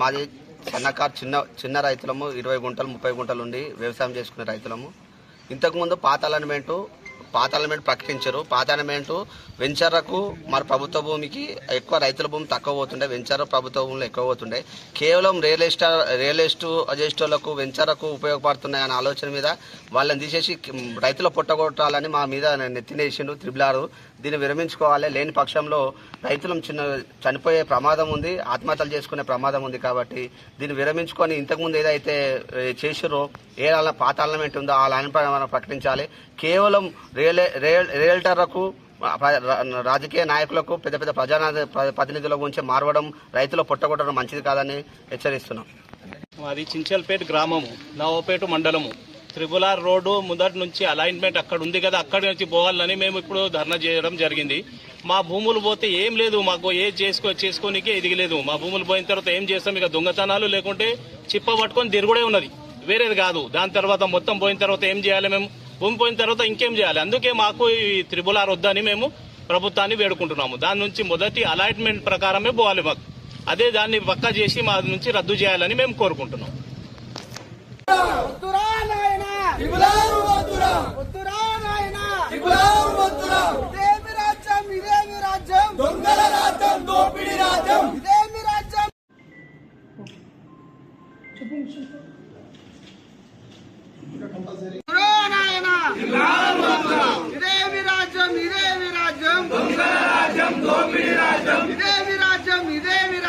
మాది సన్నకారు చిన్న చిన్న రైతులము ఇరవై గుంటలు ముప్పై గుంటలు ఉండి వ్యవసాయం చేసుకునే రైతులము. ఇంతకుముందు పాత అలైన్మెంటు పాత ప్రకటించరు. ప్రకటించారు పాత వెంచర్లకు మరి ప్రభుత్వ భూమికి ఎక్కువ రైతుల భూమి తక్కువ పోతుండే వెంచర్ ప్రభుత్వ భూములు ఎక్కువ పోతుండే. కేవలం రియల్ ఎస్టా రియల్ ఎస్టేట్ అజెస్టోలకు వెంచర్లకు ఉపయోగపడుతున్నాయి అనే ఆలోచన మీద వాళ్ళని తీసేసి రైతుల పొట్టగొట్టాలని మా మీద నెత్తినేసిండు త్రిబులారు. దీన్ని విరమించుకోవాలి. లేని పక్షంలో రైతులు చిన్న చనిపోయే ప్రమాదం ఉంది ఆత్మహత్యలు చేసుకునే ప్రమాదం ఉంది కాబట్టి దీన్ని విరమించుకొని ఇంతకుముందు ఏదైతే చేసిరో ఏ అలా ఉందో ఆ లైన్ ప్రకటించాలి. కేవలం రియల్ రియల్ రియల్టర్లకు రాజకీయ నాయకులకు పెద్ద పెద్ద ప్రజా ప్రతినిధుల గురించి మారవడం రైతుల పొట్టగొట్టడం మంచిది కాదని హెచ్చరిస్తున్నాం. మాది చించల్పేట గ్రామము నవపేట మండలము. త్రిపులార్ రోడ్డు మొదటి నుంచి అలైన్మెంట్ అక్కడ ఉంది కదా అక్కడి నుంచి పోవాలని మేము ఇప్పుడు ధర్నా చేయడం జరిగింది. మా భూములు పోతే ఏం లేదు మాకు ఏ చేసుకో చేసుకోనికే ఎదిగలేదు. మా భూములు పోయిన తర్వాత ఏం చేస్తాం? ఇక దొంగతనాలు లేకుంటే చిప్ప పట్టుకొని తిరుగుడే ఉన్నది. వేరేది కాదు. దాని తర్వాత మొత్తం పోయిన తర్వాత ఏం చేయాలి మేము? భూమి పోయిన తర్వాత ఇంకేం చేయాలి? అందుకే మాకు ఈ త్రిపుల్ ఆర్ వద్దని మేము ప్రభుత్వాన్ని వేడుకుంటున్నాము. దాని నుంచి మొదటి అలాట్మెంట్ ప్రకారమే పోవాలి మాకు. అదే దాన్ని పక్కా చేసి మా నుంచి రద్దు చేయాలని మేము కోరుకుంటున్నాం. కంపల్సరీ